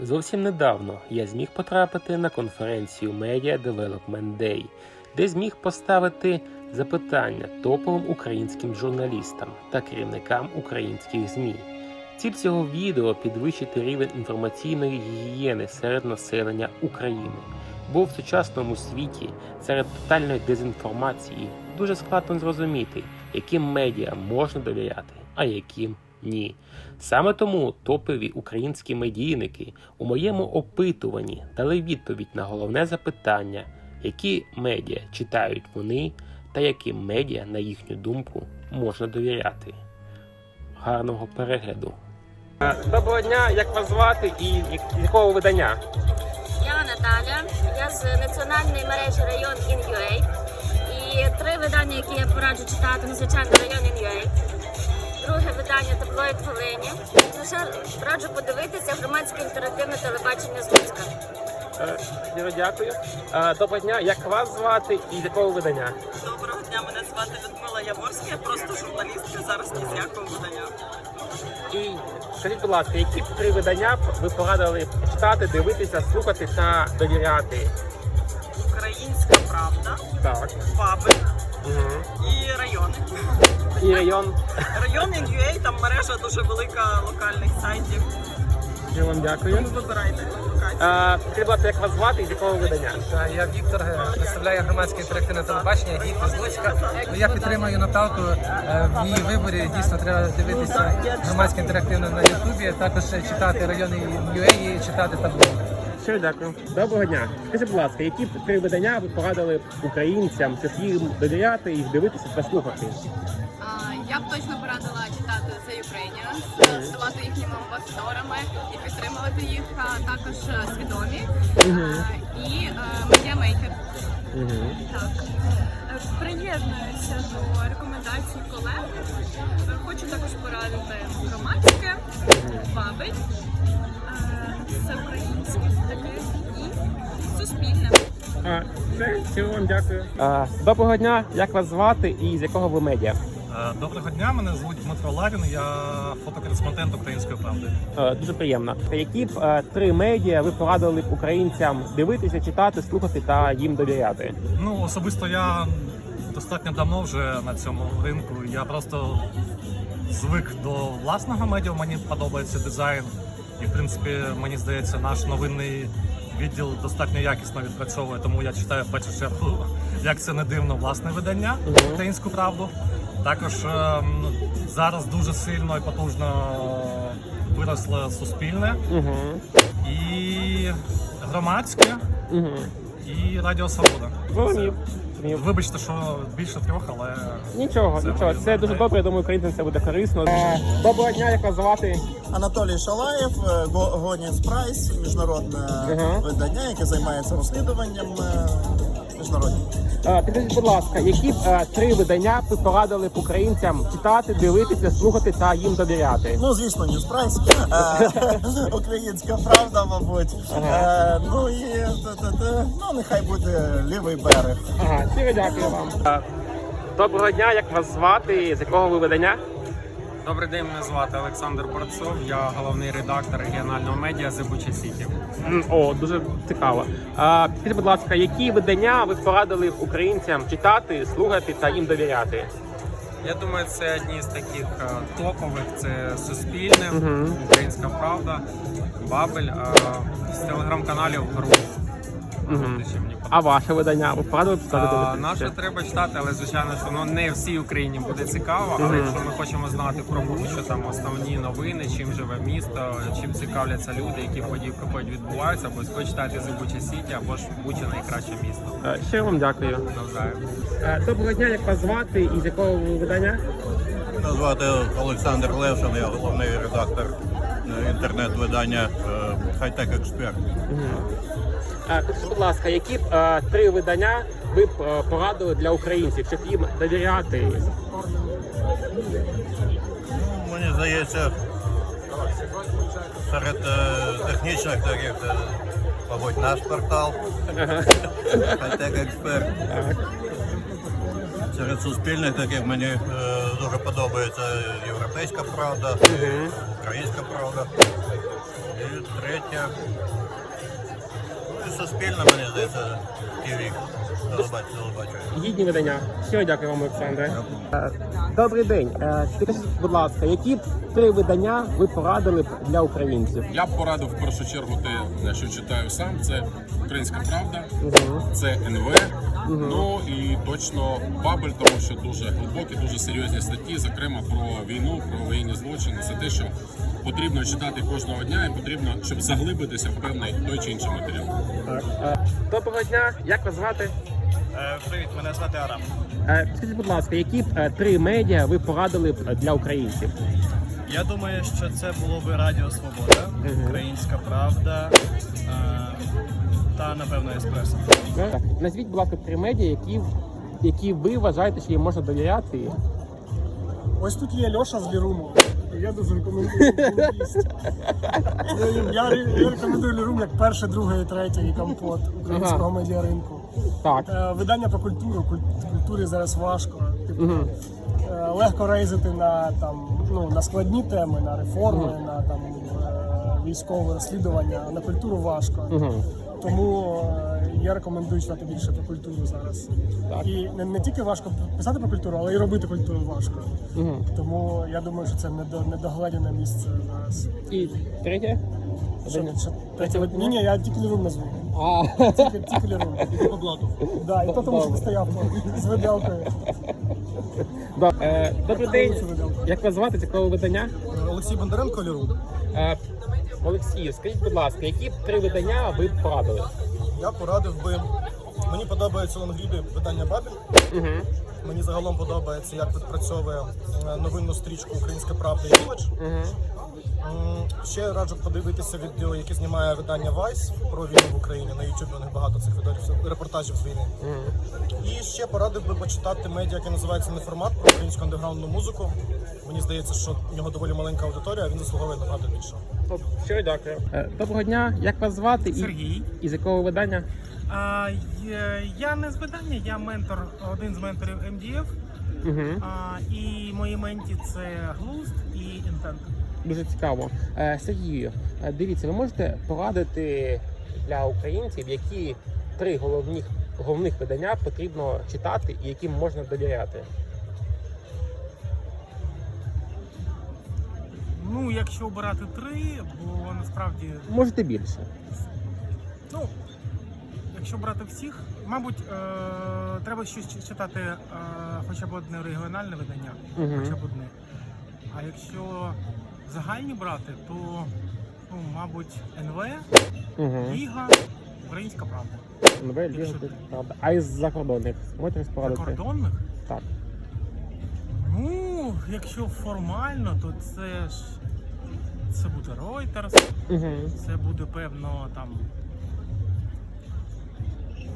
Зовсім недавно я зміг потрапити на конференцію Media Development Day, де зміг поставити запитання топовим українським журналістам та керівникам українських ЗМІ. Ціль цього відео підвищити рівень інформаційної гігієни серед населення України, бо в сучасному світі серед тотальної дезінформації дуже складно зрозуміти, яким медіа можна довіряти, а яким ні. Саме тому топові українські медійники у моєму опитуванні дали відповідь на головне запитання, які медіа читають вони та яким медіа, на їхню думку, можна довіряти. Гарного перегляду. Доброго дня, як вас звати і з якого видання? Я Наталя, я з національної мережі район InUA. І три видання, які я пораджу читати, ну, звичайно, район InUA. Друге видання таблоїд Волині. Ну, ще раджу подивитися громадське інтерактивне телебачення з Луцька. Е, Щиро дякую. Е, Доброго дня, як вас звати і з якого видання? Доброго дня, мене звати Людмила Яворська, я просто журналістка, зараз ні з якого видання. І скажіть, будь ласка, які три видання ви порадили читати, дивитися, слухати та довіряти? Українська правда, Так. баби Угу. І райони. І район. Район UA, там мережа дуже велика локальних сайтів. Я вам дякую. Вибирайте локацію. А, скажіть, будь ласка, як вас звати і з якого видання? Та, Я Віктор е, представляю громадське інтерактивне телебачення гід з Луцька. Ну, Я підтримую Наталку е, в її виборі. Дійсно, треба дивитися громадське інтерактивне на Ютубі. Також е, читати райони UA і читати табло. Щиро дякую. Доброго дня. Скажіть, будь ласка, які три видання ви порадили українцям, щоб їм довіряти, їх дивитися та слухати? А, Я б точно порадила читати The Ukrainians, ставати їхніми амбасадорами і підтримувати їх, а також е, свідомі Е, і медіамейкер. Угу. Так. Е, Приєднуюся до рекомендацій колег. Е, Хочу також порадити громадське, бабель, все українське таке і суспільне. А, все, вам дякую. А, доброго дня, як вас звати і з якого ви медіа? Доброго дня, мене звуть Дмитро Ларін, я фотокореспондент української правди. Дуже приємно. Які б три медіа ви порадили б українцям дивитися, читати, слухати та їм довіряти? Ну особисто я достатньо давно вже на цьому ринку. Я просто звик до власного медіа. Мені подобається дизайн, і в принципі мені здається, наш новинний відділ достатньо якісно відпрацьовує. Тому я читаю в першу чергу, як це не дивно, власне видання українську правду. Також ем, зараз дуже сильно і потужно виросло суспільне і громадське, і Радіо Свобода. Зрозумів. Зрозумів. Вибачте, що більше трьох, але Нічого, Це нічого, це дуже добре. Я думаю, українцям це буде корисно. Е, Доброго дня, як вас звати? Анатолій Шалаєв, е, Гонінс Прайс, міжнародне Ага. видання, яке займається розслідуванням міжнародним. Е, Підкажіть, будь ласка, які б е, три видання ви порадили б українцям читати, дивитися, слухати та їм довіряти? Ну, звісно, Ньюс Прайс, е, Українська правда, мабуть. Е, Ну і ну нехай буде лівий берег. Ага, щиро дякую вам. Доброго дня, як вас звати? З якого ви видання? Добрий день, мене звати Олександр Борцов. Я головний редактор регіонального медіа Зебуча Сіті. О, дуже цікаво. А, Підкажіть, будь ласка, які видання ви порадили б українцям читати, слухати та їм довіряти? Я думаю, це одні з таких е, топових. Це Суспільне. Українська Правда, Бабель. е, З телеграм-каналів гру. Мені А ваше видання ви б? А. Наше треба читати, але звичайно, що ну, не всій Україні буде цікаво. Але якщо ми хочемо знати про Бучу, там основні новини, чим живе місто, чим цікавляться люди, які події проходять відбуваються, обов'язково читайте Зебуча Сіті або ж Буча найкраще місто. Е, Щиро вам дякую. Е, Доброго дня, як вас звати і з якого ви видання? Мене звати Олександр Левшин, я головний редактор е, інтернет-видання Хайтек Експерт. Е, Підкажіть, будь ласка, які б е, три видання ви б е, порадили для українців, щоб їм довіряти? Ну, Мені здається, серед технічних таких, мабуть, наш портал Хайтек Експерт. Серед суспільних таких мені е, дуже подобається європейська правда, українська правда. І третє. Суспільне, мені здається, ТВ. Гідні видання. Щиро дякую вам, Олександре. Добрий день. Е, Скажіть, будь ласка, які три видання ви порадили б для українців? Я б порадив в першу чергу те, що читаю сам. Це Українська Правда, Угу. це НВ. Ну і точно Бабель, тому що дуже глибокі, дуже серйозні статті, зокрема про війну, про воєнні злочини. Це те, що потрібно читати кожного дня, і потрібно, щоб заглибитися в певний той чи інший матеріал. Доброго дня, як вас звати? Привіт, мене звати Арам. Е, Скажіть, будь ласка, які б е, три медіа ви порадили б для українців? Я думаю, що це було би Радіо Свобода, Українська Правда е, та напевно Еспресо. Так. Назвіть, будь ласка, три медіа, які, які ви вважаєте, що їм можна довіряти. Ось тут є Льоша з Ліруму. Я дуже рекомендую журналіст. Я, я рекомендую Лірум як перше, друге і третє і компот українського медіаринку. Так. Е, Видання про культуру. Культурі зараз важко. Типу, е, легко рейзити на там ну на складні теми, на реформи, на там е, військове розслідування, а на культуру важко. Угу. Тому е, я рекомендую читати більше про культуру зараз. Так. І не, не тільки важко писати про культуру, але й робити культуру важко. Угу. Тому я думаю, що це недо- недогледіне місце зараз. І третє? Що, що, Третє ні, ні, я тільки лірум назву. А, Тільки, тільки лірум. По блату. Да, і то тому, що стояв з виделкою. Е, Добрий день. Як вас звати, якого видання? Олексій Бондаренко, лірум. Олексію, скажіть, будь ласка, які три видання ви б порадили? Я порадив би. Мені подобається лонгріди видання Бабіль. Угу. Мені загалом подобається, як відпрацьовує е, новинну стрічку Українська Правда і Імідж. Угу. М, Ще раджу подивитися відео, яке знімає видання Vice про війну в Україні. На YouTube у них багато цих відео, репортажів з війни. І ще порадив би почитати медіа, яке називається Неформат про українську андеграундну музику. Мені здається, що в нього доволі маленька аудиторія, а він заслуговує набагато більше. Щиро дякую. Е, Доброго дня, як вас звати? Сергій. і з якого видання? А, я не з видання, я ментор, один з менторів МДФ. Угу. А, і мої менті це Глузд і Інтент. Дуже цікаво. Е, Сергію, е, дивіться, ви можете порадити для українців, які три головних головних видання потрібно читати і яким можна довіряти? Ну, якщо обирати три, бо насправді Можете більше. Ну, якщо брати всіх, мабуть, е, треба щось читати е, хоча б одне регіональне видання, Мгм. хоча б одне. А якщо загальні брати, то, ну, мабуть, НВ, Угу. Ліга, Українська Правда. Нове ліжко, правда. А із закордонних можете порадити? Закордонних? Так. Ну, якщо формально, то це ж це буде Reuters, Угу. це буде певно там.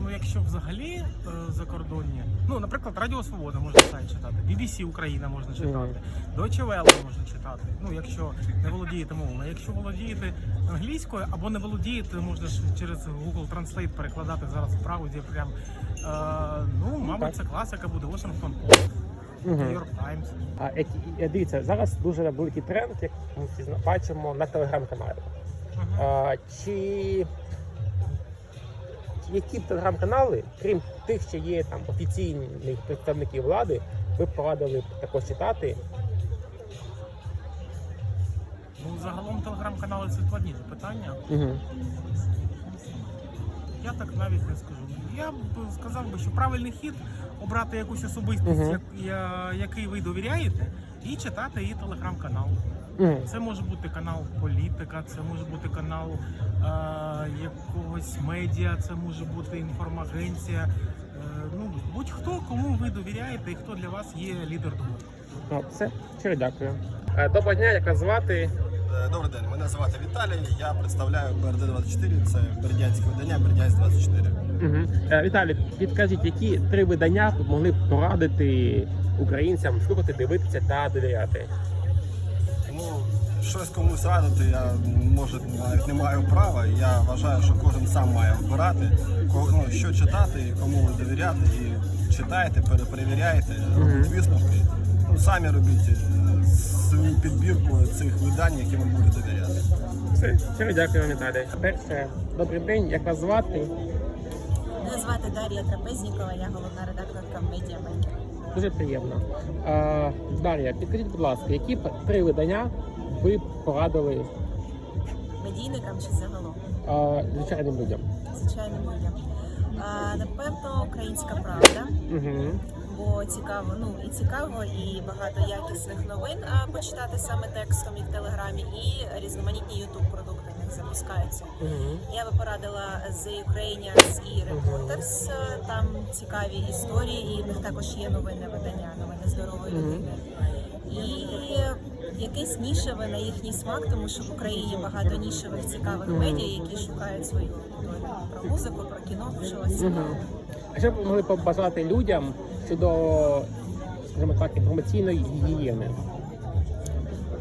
Ну, якщо взагалі е, закордонні, ну, наприклад, Радіо Свобода можна сайт читати, BBC Україна можна читати, Deutsche Welle можна читати. Ну, якщо не володієте мовою. А якщо володієте англійською або не володієте, можна ж через Google Translate перекладати зараз в правді. Прям е, ну, мабуть, це класика буде Washington Post. New York Times. А які е, дивіться, зараз дуже великий тренд, як ми всі зна- бачимо на телеграм-каналі. А, чи які б телеграм-канали, крім тих, що є там офіційних представників влади, ви б порадили б також читати? Ну, загалом телеграм-канали це складніше питання. Угу. Я так навіть не скажу. Я б сказав би, що правильний хід обрати якусь особистість, Мгм. як, я, який ви довіряєте, і читати її телеграм-канал. Це може бути канал політика, це може бути канал е, якогось медіа, це може бути інформагенція. Е, ну, будь-хто, кому ви довіряєте і хто для вас є лідер думок. Ну, все, щиро дякую. Е, Доброго дня, як вас звати? Е, Добрий день, мене звати Віталій. Я представляю БРД-24, це бердянське видання Бердянськ-24. Угу. Віталій, підкажіть, які три видання ви могли б порадити українцям слухати, дивитися та довіряти? Ну, щось комусь радити, я може навіть не маю права. Я вважаю, що кожен сам має вибирати, кого- ну, що читати, кому довіряти. І читайте, перепровіряйте, робіть висновки. Ну, самі робіть е, свою підбірку цих видань, яким ви будете довіряти. Все, щиро дякую вам, Віталій. Перше, добрий день, як вас звати? Звати Дар'я Трапезнікова, я головна редакторка медіа Дуже приємно. Е, Дар'я, підкажіть, будь ласка, які три видання ви б порадили Медійникам чи загалом? е, звичайним людям? Звичайним людям. Е, напевно, українська правда, Угу. Бо цікаво, ну і цікаво, і багато якісних новин а, почитати саме текстом і в телеграмі, і різноманітні ютуб продукти в них запускаються. Я би порадила The Ukrainians і Reporters. Е, Там цікаві історії, і в них також є новинне видання, новини здорової людини. І якесь нішеве на їхній смак, тому що в Україні багато нішевих цікавих медіа, які шукають свою аудиторію про музику, про кіно, про щось цікаве. А що б ви могли побажати людям щодо, скажімо так, інформаційної гігієни?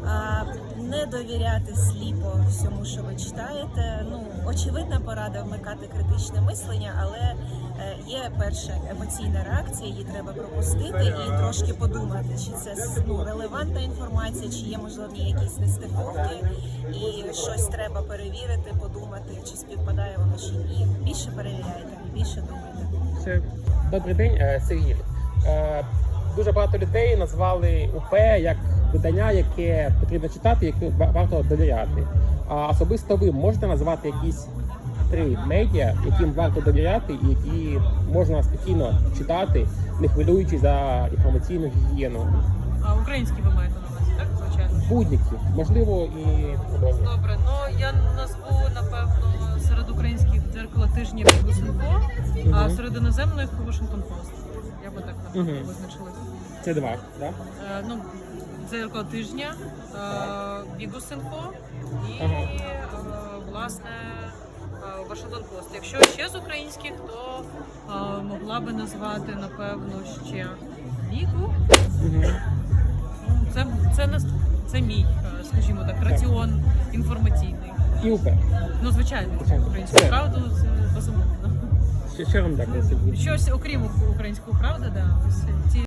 А, не довіряти сліпо всьому, що ви читаєте. Ну, очевидна порада вмикати критичне мислення, але е, є перша емоційна реакція, її треба пропустити і трошки подумати, чи це ну, релевантна інформація, чи є можливі якісь нестиковки, і щось треба перевірити, подумати, чи співпадає воно чи ні. Більше перевіряйте, більше думайте. Все. Добрий день, е, Сергій. Е, Дуже багато людей назвали УП як видання, яке потрібно читати, яке варто довіряти. А особисто ви можете назвати якісь три медіа, яким варто довіряти, і які можна спокійно читати, не хвилюючись за інформаційну гігієну. А українські ви маєте на увазі, так? Звичайно. Будь-які, можливо, і. Добре, ну я назву напевно серед українських дзеркала тижня Бігусинфо, а серед іноземних Washington Post. Я би так Мгм. визначилася. Це два, так? Е, ну, дзеркало тижня, е, Бігусинфо і Ага. е, власне е, Washington Post. Якщо ще з українських, то е, могла би назвати напевно ще Віку. Угу. Ну, Це, це, не- це мій, е, скажімо так, раціон інформаційний. І УП. Ну, звичайно, Звичайно. українську правду це безумовно. Ще, ще вам Сергій. Щось окрім української правди, да, ось ці